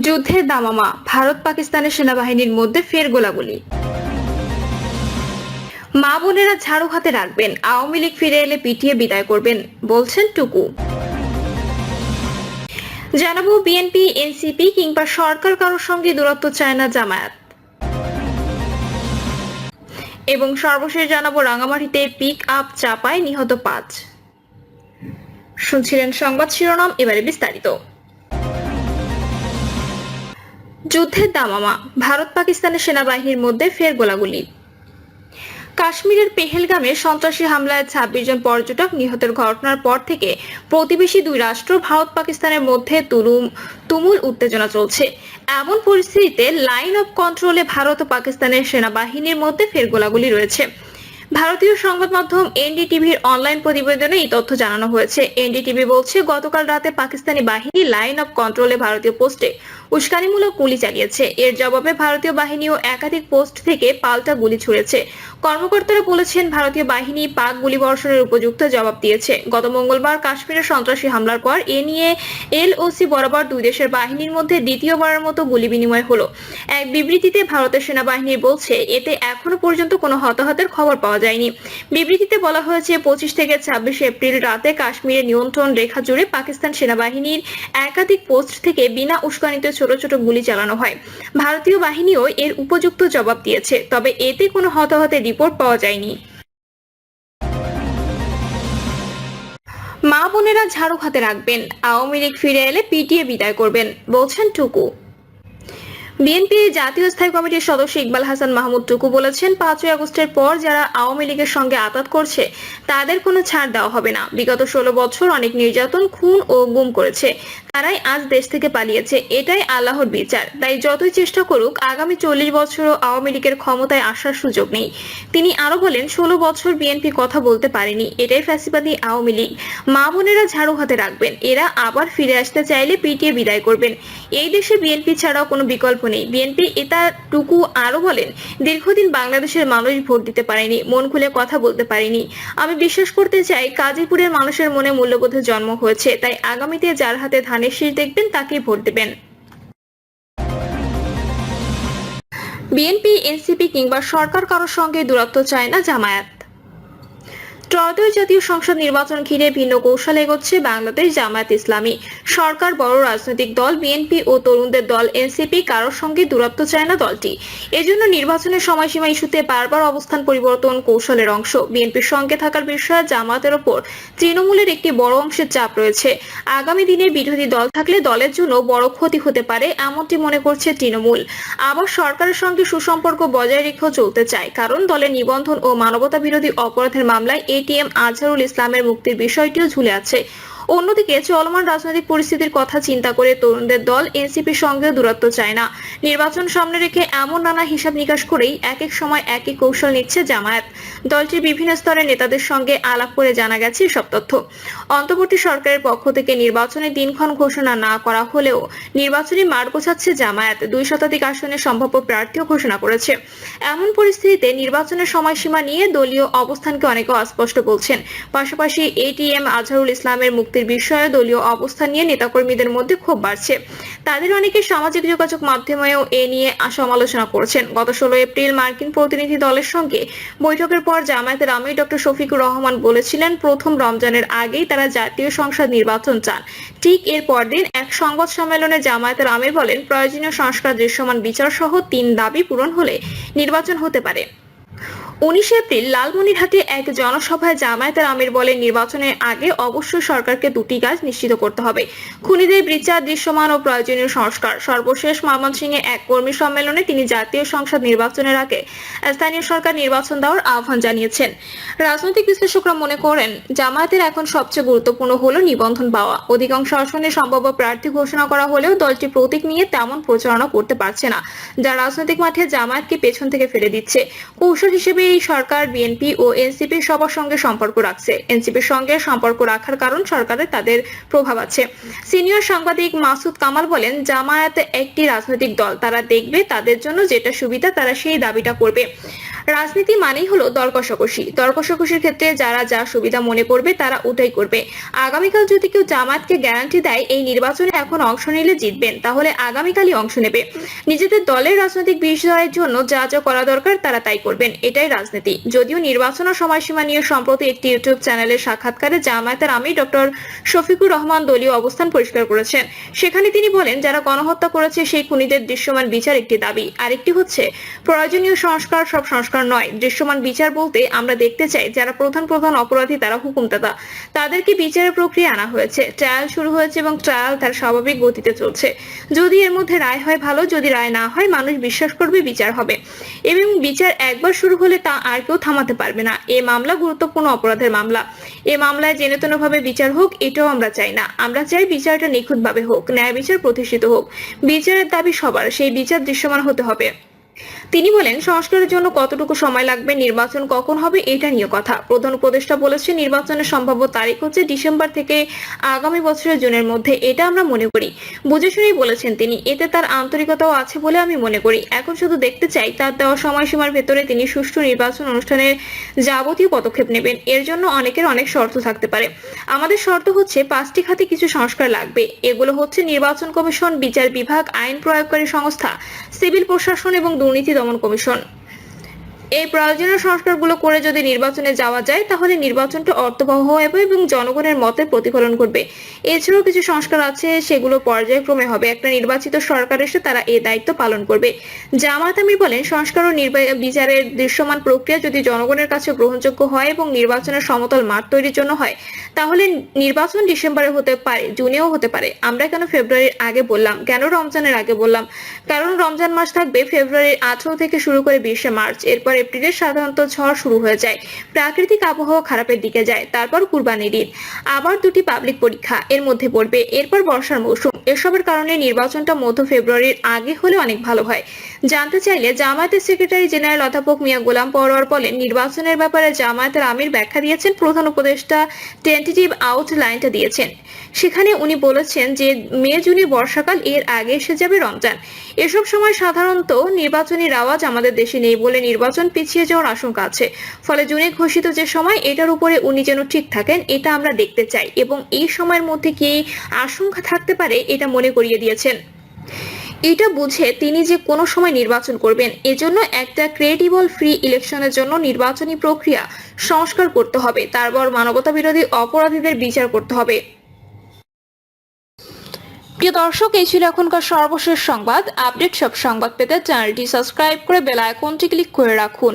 যুদ্ধের দামামা, ভারত পাকিস্তানের সেনাবাহিনীর মধ্যে ফের গোলাগুলি। মা বোনেরা ঝাড়ু হাতে রাখবেন, আওয়ামী লীগ ফিরে এলে পিটিয়ে বিদায় করবেন, বলছেন টুকু। জানাব বিএনপি, এনসিপি কিংবা সরকার কারোর সঙ্গে দূরত্ব চায় না জামায়াত। এবং সর্বশেষ জানাব রাঙামাটিতে পিক আপ চাপায় নিহত পাঁচ। শুনছিলেন সংবাদ শিরোনাম, এবারে বিস্তারিত। যুদ্ধের দামামা। ভারত পাকিস্তানের সেনাবাহিনীর মধ্যে ফের গোলাগুলি। কাশ্মীরের পেহেলগামে সন্ত্রাসী হামলায় ছাব্বিশ জন পর্যটক নিহতের ঘটনার পর থেকে প্রতিবেশী দুই রাষ্ট্র ভারত পাকিস্তানের মধ্যে তুলুম তুমুল উত্তেজনা চলছে। এমন পরিস্থিতিতে লাইন অফ কন্ট্রোলে ভারত ও পাকিস্তানের সেনাবাহিনীর মধ্যে ফের গোলাগুলি রয়েছে। ভারতীয় সংবাদ মাধ্যম এনডিটিভির অনলাইন প্রতিবেদনে এই তথ্য জানানো হয়েছে। এনডিটিভি বলছে, গতকাল রাতে পাকিস্তানি বাহিনী লাইন অফ কন্ট্রোলে ভারতীয় পোস্টে উস্কানিমূলক গুলি চালিয়েছে। এর জবাবে ভারতীয় বাহিনীও একাধিক পোস্ট থেকে পাল্টা গুলি ছুড়েছে। কর্মকর্তারা বলেছেন, ভারতীয় বাহিনী পাক গুলিবর্ষণের উপযুক্ত জবাব দিয়েছে। গত মঙ্গলবার কাশ্মীরে সন্ত্রাসী হামলার পর এ নিয়ে এলওসি বরাবর দুই দেশের বাহিনীর মধ্যে দ্বিতীয়বারের মতো গুলি বিনিময় হলো। এক বিবৃতিতে ভারতের সেনাবাহিনী বলছে, এতে এখনও পর্যন্ত কোনো হতাহতের খবর পাওয়া যায়নি। বিবৃতিতে বলা হয়েছে, পঁচিশ থেকে ছাব্বিশে এপ্রিল রাতে কাশ্মীরের নিয়ন্ত্রণ রেখা জুড়ে পাকিস্তান সেনাবাহিনীর একাধিক পোস্ট থেকে বিনা উস্কানিতে ছোট ছোট গুলি চালানো হয়। ভারতীয় বাহিনীও এর উপযুক্ত জবাব দিয়েছে, তবে এতে কোনো হতাহতের রিপোর্ট পাওয়া যায়নি। মা বোনেরা ঝাড়ু হাতে রাখবেন। আওয়ামী লীগ ফিরে এলে পিটিয়ে বিদায় করবেন, বলছেন টুকু। বিএনপি জাতীয় স্থায়ী কমিটির সদস্য ইকবাল হাসান মাহমুদ টুকু বলেছেন, পাঁচই আগস্টের পর যারা আওয়ামী লীগের সঙ্গে আতাত করছে, তাদের কোনো ছাড় দেওয়া হবে না। বিগত ষোলো বছর অনেক নির্যাতন, খুন ও গুম করেছে। তারাই আজ দেশ থেকে পালিয়েছে। এটাই আল্লাহর বিচার। তাই যতই চেষ্টা করুক, আগামী চল্লিশ বছরও আওয়ামী লীগের ক্ষমতায় আসার সুযোগ নেই। তিনি আরও বলেন, ষোলো বছর বিএনপি কথা বলতে পারেনি। এটাই ফ্যাসিবাদী আওয়ামী লীগ। মা বোনেরা ঝাড়ু হাতে রাখবেন। এরা আবার ফিরে আসতে চাইলে পিটিয়ে বিদায় করবেন। এই দেশে বিএনপি ছাড়াও কোনো বিকল্প নেই। বিএনপি এটা টুকু বলেন, দীর্ঘদিন বাংলাদেশের মানুষ ভোট দিতে পারেনি, মন খুলে কথা বলতে পারেনি। আমি বিশ্বাস করতে চাই, কাজীপুরের মানুষের মনে মূল্যবোধের জন্ম হয়েছে, তাই আগামীতে যার হাতে ধানের শীষ দেখবেন, তাকেই ভোট দেবেন। বিএনপি এনসিপি কিংবা সরকার কারোর সঙ্গে দূরত্ব চায় না জামায়াত। ত্রয়োদশ জাতীয় সংসদ নির্বাচন ঘিরে ভিন্ন কৌশল এগোচ্ছে বাংলাদেশ জামায়াত ইসলামী। সরকার বড় রাজনৈতিক দল, বিএনপি ও তরুণদের দল, এনসিপি কারোর সঙ্গে দূরত্ব চায় না দলটি। এজন্য নির্বাচনের সময়সীমা ইস্যুতে বারবার অবস্থান পরিবর্তন কৌশলের অংশ। বিএনপির সঙ্গে থাকার বিষয়ে জামায়াতের ওপর তৃণমূলের একটি বড় অংশের চাপ রয়েছে। আগামী দিনে বিরোধী দল থাকলে দলের জন্য বড় ক্ষতি হতে পারে এমনটি মনে করছে তৃণমূল। আবার সরকারের সঙ্গে সুসম্পর্ক বজায় রেখেও চলতে চায়, কারণ দলের নিবন্ধন ও মানবতা বিরোধী অপরাধের মামলায় এটিএম আজহারুল ইসলামের মুক্তির বিষয়টিও ঝুলে আছে। অন্যদিকে চলমান রাজনৈতিক পরিস্থিতির কথা চিন্তা করে তরুণদের দল এনসিপির সঙ্গে দূরত্ব চায় না। নির্বাচন সামনে রেখে এমন নানা হিসাব নিকাশ করেই এক এক সময় একই কৌশল নিচ্ছে জামায়াত। দলটির বিভিন্ন স্তরের নেতাদের সঙ্গে আলাপ করে জানা গেছে সব তথ্য। অন্তর্বর্তী সরকারের পক্ষ থেকে নির্বাচনের দিনক্ষণ ঘোষণা না করা হলেও নির্বাচনী মার গোছাচ্ছে জামায়াত। দুই শতাধিক আসনে সম্ভাব্য প্রার্থীও ঘোষণা করেছে। এমন পরিস্থিতিতে নির্বাচনের সময়সীমা নিয়ে দলীয় অবস্থানকে অনেকে অস্পষ্ট বলছেন। পাশাপাশি এটিএম আজহারুল ইসলামের মুক্তির বিষয়ে দলীয় অবস্থান নিয়ে নেতাকর্মীদের মধ্যে ক্ষোভ বাড়ছে। তাদের অনেকে সামাজিক যোগাযোগ মাধ্যমেও এ নিয়ে সমালোচনা করছেন। গত ষোলো এপ্রিল মার্কিন প্রতিনিধি দলের সঙ্গে বৈঠকের পর জামায়াতের আমির ডক্টর শফিকুর রহমান বলেছিলেন, প্রথম রমজানের আগেই তারা জাতীয় সংসদ নির্বাচন চান। ঠিক এর পরদিন এক সংবাদ সম্মেলনে জামায়াতের আমির বলেন, প্রয়োজনীয় সংস্কার, দৃশ্যমান বিচার সহ তিন দাবি পূরণ হলে নির্বাচন হতে পারে। উনিশে এপ্রিল লালমনিরহাটে এক জনসভায় জামায়াতের আমির বলেন, নির্বাচনের আগে অবশ্যই সরকারকে দুটি কাজ নিশ্চিত করতে হবে। খুনিদের বিচার, দৃশ্যমান ও প্রয়োজনীয় সংস্কার। সর্বশেষ ময়মনসিংহে এক কর্মী সম্মেলনে তিনি জাতীয় সংসদ নির্বাচনের আগে স্থানীয় সরকার নির্বাচন দেওয়ার আহ্বান জানিয়েছেন। রাজনৈতিক বিশ্লেষকরা মনে করেন, জামায়াতের এখন সবচেয়ে গুরুত্বপূর্ণ হলো নিবন্ধন পাওয়া। অধিকাংশ আসনে সম্ভাব্য প্রার্থী ঘোষণা করা হলেও দলটি প্রতীক নিয়ে তেমন প্রচারণা করতে পারছে না, যা রাজনৈতিক মাঠে জামায়াতকে পেছন থেকে ফেলে দিচ্ছে। কৌশল হিসেবে এই সরকার বিএনপি ও এনসিপির সবার সঙ্গে সম্পর্ক রাখছে। এনসিপির সঙ্গে সম্পর্ক রাখার কারণ সরকারে তাদের প্রভাব আছে। সিনিয়র সাংবাদিক মাসুদ কামাল বলেন, জামায়াত একটি রাজনৈতিক দল। তারা দেখবে তাদের জন্য যেটা সুবিধা, তারা সেই দাবিটা করবে। রাজনীতি মানেই হলো দর কষাকষি। দর কষাকষির ক্ষেত্রে যারা যা সুবিধা মনে করবে তারা ওটাই করবে। আগামীকাল যদি কেউ জামাতকে গ্যারান্টি দেয়, এই নির্বাচনে এখন অংশ নিলে জিতবেন, তাহলে আগামীকালই অংশ নেবে। নিজেদের দলের রাজনৈতিক বিষয়ের জন্য যা যা করা দরকার তারা তাই করবেন, এটাই রাজনীতি। যদিও নির্বাচন ও সময়সীমা নিয়ে সম্প্রতি একটি ইউটিউব চ্যানেলের সাক্ষাৎকারে জামায়াতের আমির ডক্টর শফিকুর রহমান দলীয় অবস্থান পরিষ্কার করেছেন। সেখানে তিনি বলেন, যারা গণহত্যা করেছে সেই খুনিদের দৃশ্যমান বিচার একটি দাবি। আরেকটি হচ্ছে, প্রয়োজনীয় সংস্কার সব সংস্কার নয়। দৃশ্যমান বিচার বলতে আমরা দেখতে চাই যারা প্রধান প্রধান অপরাধী তারা হুকুমদাতা। তাদেরকে বিচারের প্রক্রিয়া আনা হয়েছে। ট্রায়াল শুরু হয়েছে এবং ট্রায়াল তার স্বাভাবিক গতিতে চলছে। যদি এর মধ্যে রায় হয় ভালো, যদি রায় না হয় মানুষ বিশ্বাস করবে বিচার হবে। এবং বিচার একবার শুরু হলে তা আর কেউ থামাতে পারবে না। এ মামলা গুরুত্বপূর্ণ অপরাধের মামলা। এ মামলায় জেনে ভাবে বিচার হোক, এটাও আমরা চাই না। আমরা চাই বিচারটা নিখুঁতভাবে হোক, ন্যায় বিচার প্রতিষ্ঠিত হোক। বিচারের দাবি সবার, সেই বিচার দৃশ্যমান হতে হবে। তিনি বলেন, সংস্কারের জন্য কতটুকু সময় লাগবে, নির্বাচন কখন হবে, এটা নিয়ে কথা। প্রধান উপদেষ্টা বলেছে নির্বাচনের সম্ভাব্য তারিখ হচ্ছে ডিসেম্বর থেকে আগামী বছরের জুনের মধ্যে, এটা আমরা মনে করি। বুঝে শুনেই বলেছেন তিনি, এতে তার আন্তরিকতাও আছে বলে আমি মনে করি। এখন শুধু দেখতে চাই, তার দেওয়া সময়সীমার ভেতরে তিনি সুষ্ঠু নির্বাচন অনুষ্ঠানের যাবতীয় পদক্ষেপ নেবেন। এর জন্য অনেকের অনেক শর্ত থাকতে পারে। আমাদের শর্ত হচ্ছে, পাঁচটি খাতে কিছু সংস্কার লাগবে। এগুলো হচ্ছে নির্বাচন কমিশন, বিচার বিভাগ, আইন প্রয়োগকারী সংস্থা, সিভিল প্রশাসন এবং দুর্নীতি দমন কমিশন এই প্রয়োজনীয় সংস্কারগুলো করে যদি নির্বাচনে যাওয়া যায়, তাহলে নির্বাচনটা অর্থবহ হবে এবং জনগণের মতের প্রতিফলন করবে এছাড়াও কিছু সংস্কার আছে, সেগুলো পর্যায়ক্রমে হবে। একটা নির্বাচিত সরকার এসে তারা এই দায়িত্ব পালন করবে। জামাত আমির বলেন, সংস্কার ও বিচারের দৃশ্যমান প্রক্রিয়া যদি জনগণের কাছে গ্রহণযোগ্য হয় এবং নির্বাচনের সমতল মাঠ তৈরির জন্য হয়, তাহলে নির্বাচন ডিসেম্বরে হতে পারে, জুনেও হতে পারে। আমরা কেন ফেব্রুয়ারির আগে বললাম? কেন রমজানের আগে বললাম? কারণ রমজান মাস থাকবে ফেব্রুয়ারির আঠারো থেকে শুরু করে বিশে মার্চ। এরপর এপ্রিলে সাধারণত ঝড় শুরু হয়ে যায়। প্রাকৃতিক আবহাওয়া খারাপের দিকে যায়। তারপর কুরবানির ঈদ। আবার দুটি পাবলিক পরীক্ষা এর মধ্যে পড়বে। এরপর বর্ষার মৌসুম। এসবের কারণে নির্বাচনটা মধ্য ফেব্রুয়ারির আগে হলে অনেক ভালো হয়। জানতে চাইলে জামায়াতের সেক্রেটারি জেনারেল অধ্যাপক মিয়া গোলাম পরোয়ার বলেন, নির্বাচনের ব্যাপারে জামায়াতের আমির ব্যাখ্যা দিয়েছেন, প্রধান উপদেষ্টা টেন্টেটিভ আউটলাইনটা দিয়েছেন। সেখানে উনি বলেছেন যে, মে জুনে বর্ষাকাল এর আগে এসে যাবে রমজান। এসব সময় সাধারণত নির্বাচনী আওয়াজ আমাদের দেশে নেই বলে নির্বাচন পিছিয়ে যাওয়ার আশঙ্কা আছে। ফলে জুনে ঘোষিত যে সময়, এটার উপরে উনি যেন ঠিক থাকেন, এটা আমরা দেখতে চাই। এবং এই সময়ের মধ্যে কি আশঙ্কা থাকতে পারে, এটা মনে করিয়ে দিয়েছেন। এটা বুঝে তিনি যে কোনো সময় নির্বাচন করবেন, এজন্য একটা ক্রেডিবল ফ্রি ইলেকশনের জন্য নির্বাচনী প্রক্রিয়া সংস্কার করতে হবে। তারপর মানবতা বিরোধী অপরাধীদের বিচার করতে হবে। প্রিয় দর্শক, এই ছিল এখনকার সর্বশেষ সংবাদ। আপডেট সব সংবাদ পেতে চ্যানেলটি সাবস্ক্রাইব করে বেল আইকনটি ক্লিক করে রাখুন।